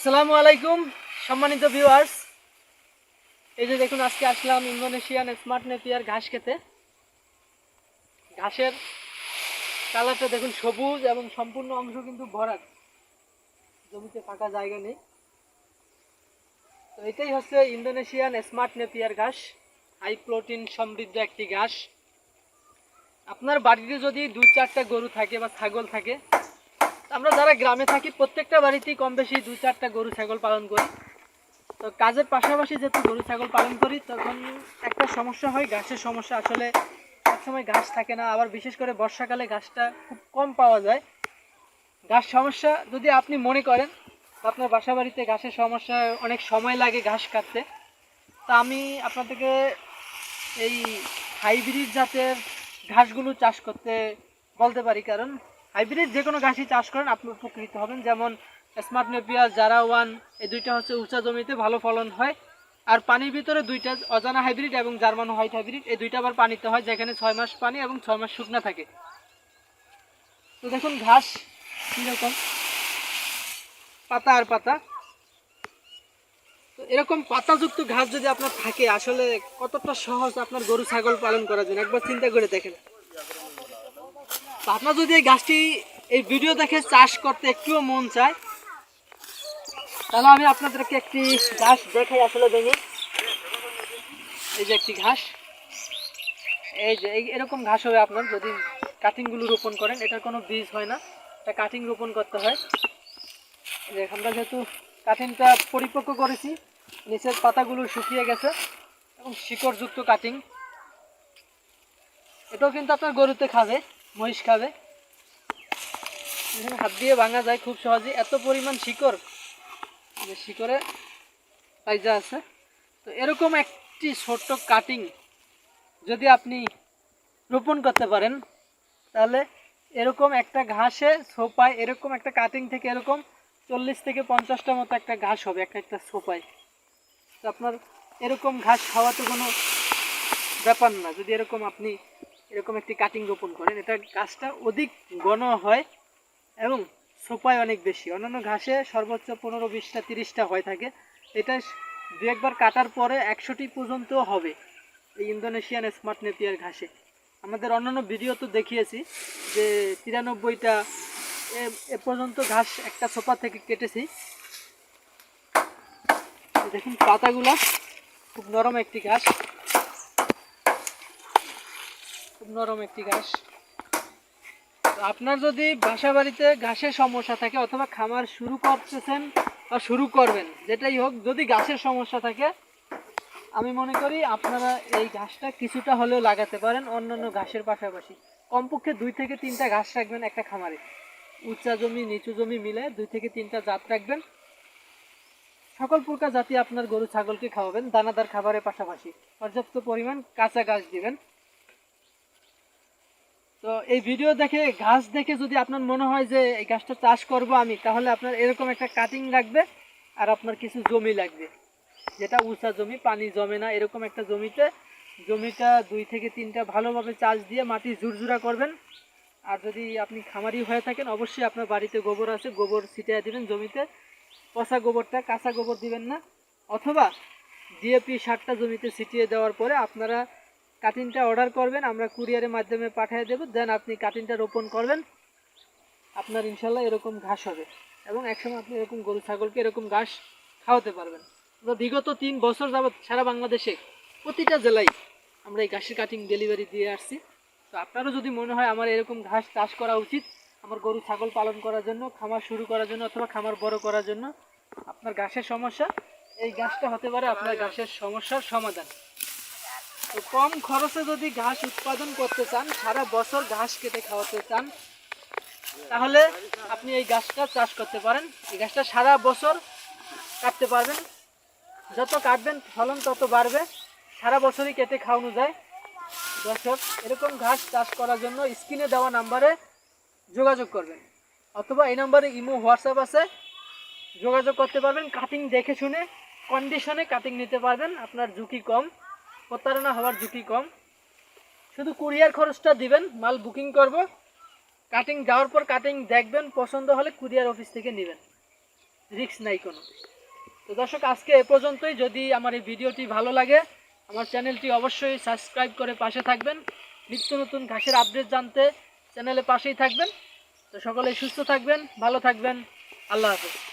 আসসালামু আলাইকুম, সম্মানিত ভিউয়ার্স এই যে দেখুন, আজকে আসলাম ইন্দোনেশিয়ান স্মার্ট নেপিয়ার ঘাস খেতে। ঘাসের কালারটা দেখুন, সবুজ এবং সম্পূর্ণ অংশ কিন্তু ভরাট। জমিতে ফাঁকা জায়গা নেই। তো এটাই হচ্ছে ইন্দোনেশিয়ান স্মার্ট নেপিয়ার ঘাস। হাই প্রোটিন সমৃদ্ধ একটি ঘাস। আপনার বাড়িতে যদি দু চারটা গরু থাকে বা ছাগল থাকে আমরা যারা গ্রামে থাকি, প্রত্যেকটা বাড়িতেই কম বেশি দু চারটা গরু, ছাগল পালন করি। তো কাজের পাশাপাশি যেহেতু গরু, ছাগল পালন করি, তখন একটা সমস্যা হয় ঘাসের সমস্যা। আসলে সবসময় ঘাস থাকে না, আবার বিশেষ করে বর্ষাকালে ঘাসটা খুব কম পাওয়া যায়। ঘাস সমস্যা, যদি আপনি মনে করেন, আপনার বাসা বাড়িতে ঘাসের সমস্যা, অনেক সময় লাগে ঘাস কাটতে। তা আমি আপনাদেরকে এই হাইব্রিড জাতের ঘাসগুলো চাষ করতে বলতে পারি, কারণ হাইব্রিড যে কোনো ঘাসই চাষ করেন, আপনি উপকৃত হবেন। যেমন স্মার্ট নেপিয়ার জারা ওয়ান এই দুইটা হচ্ছে উঁচা জমিতে ভালো ফলন হয়। আর পানির ভিতরে দুইটা অজানা হাইব্রিড এবং জার্মান হোয়াইট হাইব্রিড, এই দুইটা আবার পানিতে হয়, যেখানে ছয় মাস পানি এবং ছয় মাস শুকনা থাকে। তো দেখুন ঘাস কীরকম, পাতা আর পাতা। তো এরকম পাতাযুক্ত ঘাস যদি আপনার থাকে, আসলে কতটা সহজ আপনার গরু, ছাগল পালন করার জন্য? একবার চিন্তা করে দেখেন। আপনার যদি এই গাছটি এই ভিডিও দেখে চাষ করতে একটুও মন চায়, তাহলে আমি আপনাদেরকে একটি ঘাস দেখাই আসলে দেখি। এই যে একটি ঘাস। এই যে এরকম ঘাস হবে আপনার, যদি কাটিংগুলো রোপণ করেন, এটার কোনো বীজ হয় না। এটা কাটিং রোপণ করতে হয়। যে, আমরা যেহেতু কাটিংটা পরিপক্ক করেছি, নিচের পাতাগুলো শুকিয়ে গেছে, এবং শিকড়যুক্ত কাটিং এটাও কিন্তু আপনার গরুতে খাবে। মহিষ খাবে এখানে হাত দিয়ে ভাঙা যায় খুব সহজেই। এত পরিমাণ শিকড়, যে শিকড়ে পাইজা আছে। তো এরকম একটি ছোট্ট কাটিং যদি আপনি রোপণ করতে পারেন, তাহলে এরকম একটা ঘাসে সোপায়, এরকম একটা কাটিং থেকে এরকম চল্লিশ থেকে পঞ্চাশটা মতো একটা ঘাস হবে, একটা একটা সোপায়। তো আপনার এরকম ঘাস খাওয়া তো কোনো ব্যাপার না। যদি এরকম আপনি এরকম একটি কাটিং রোপণ করেন। এটা গাছটা অধিক ঘন হয় এবং সোপায় অনেক বেশি। অন্যান্য ঘাসে সর্বোচ্চ পনেরো বিশটা, তিরিশটা হয়ে থাকে। এটা দু একবার কাটার পরে একশোটি পর্যন্ত হবে এই ইন্দোনেশিয়ান স্মার্ট নেপিয়ার ঘাসে। আমাদের অন্যান্য ভিডিও তো দেখিয়েছি যে তিরানব্বইটা এ- পর্যন্ত ঘাস একটা সোপা থেকে কেটেছি। দেখুন পাতাগুলা খুব নরম একটি ঘাস। নরম একটি ঘাস। আপনার যদি বাসা বাড়িতে ঘাসের সমস্যা থাকে অথবা খামার শুরু করতেছেন বা শুরু করবেন, যেটাই হোক, যদি ঘাসের সমস্যা থাকে, আমি মনে করি আপনারা এই ঘাসটা কিছুটা হলেও লাগাতে পারেন, অন্যান্য ঘাসের পাশাপাশি। কমপক্ষে দুই থেকে তিনটা ঘাস রাখবেন একটা খামারে। উচ্চা জমি, নিচু জমি মিলে দুই থেকে তিনটা জাত রাখবেন। সকল প্রকার জাতি আপনার গরু, ছাগলকে খাওয়াবেন, দানাদার খাবারের পাশাপাশি। পর্যাপ্ত পরিমাণ কাঁচা ঘাস দিবেন। তো এই ভিডিও দেখে, ঘাস দেখে যদি আপনার মনে হয় যে এই গাছটা চাষ করব আমি, তাহলে আপনার এরকম একটা কাটিং লাগবে আর আপনার কিছু জমি লাগবে। যেটা উঁচা জমি, পানি জমে না, এরকম একটা জমিতে। জমিটা দুই থেকে তিনটা ভালোভাবে চাষ দিয়ে মাটি ঝুরঝুরা করবেন। আর যদি আপনি খামারি হয়ে থাকেন, অবশ্যই আপনার বাড়িতে গোবর আছে, গোবর ছিটিয়ে দিবেন জমিতে। পচা গোবরটা, কাঁচা গোবর দিবেন না। অথবা ডিএপি সারটা জমিতে ছিটিয়ে দেওয়ার পরে আপনারা কাটিংটা অর্ডার করবেন, আমরা কুরিয়ারের মাধ্যমে পাঠিয়ে দেবো দেন আপনি কাটিংটা রোপণ করবেন। আপনার ইনশাল্লাহ এরকম ঘাস হবে এবং একসময় আপনি এরকম গরু, ছাগলকে এরকম ঘাস খাওয়াতে পারবেন। আমরা বিগত তিন বছর যাবৎ সারা বাংলাদেশে প্রতিটা জেলায় আমরা এই ঘাসের কাটিং ডেলিভারি দিয়ে আসছি। তো আপনারও যদি মনে হয় আমার এরকম ঘাস চাষ করা উচিত, আমার গরু, ছাগল পালন করার জন্য, খামার শুরু করার জন্য অথবা খামার বড় করার জন্য, আপনার ঘাসের সমস্যা, এই ঘাসটা হতে পারে আপনার ঘাসের সমস্যার সমাধান। তো কম খরচে যদি ঘাস উৎপাদন করতে চান, সারা বছর ঘাস কেটে খাওয়াতে চান, তাহলে আপনি এই গাছটা চাষ করতে পারেন। এই গাছটা সারা বছর কাটতে পারবেন। যত কাটবেন, ফলন তত বাড়বে। সারা বছরই কেটে খাওয়ানো যায়। দর্শক, এরকম ঘাস চাষ করার জন্য স্ক্রিনে দেওয়া নাম্বারে যোগাযোগ করবেন। অথবা এই নাম্বারে ইমো, হোয়াটসঅ্যাপ আছে। যোগাযোগ করতে পারবেন। কাটিং দেখে শুনে কন্ডিশনে কাটিং নিতে পারবেন। আপনার ঝুঁকি কম। প্রতারণা হওয়ার ঝুঁকি কম। শুধু কুরিয়ার খরচটা দিবেন, মাল বুকিং করব। কাটিং যাওয়ার পর কাটিং দেখবেন, পছন্দ হলে কুরিয়ার অফিস থেকে নেবেন। রিস্ক নাই কোনো। তো দর্শক, আজকে এ পর্যন্তই। যদি আমার এই ভিডিওটি ভালো লাগে, আমার চ্যানেলটি অবশ্যই সাবস্ক্রাইব করে পাশে থাকবেন। নিত্য নতুন ঘাসের আপডেট জানতে চ্যানেলে পাশেই থাকবেন। তো সকলে সুস্থ থাকবেন, ভালো থাকবেন। আল্লাহ হাফেজ।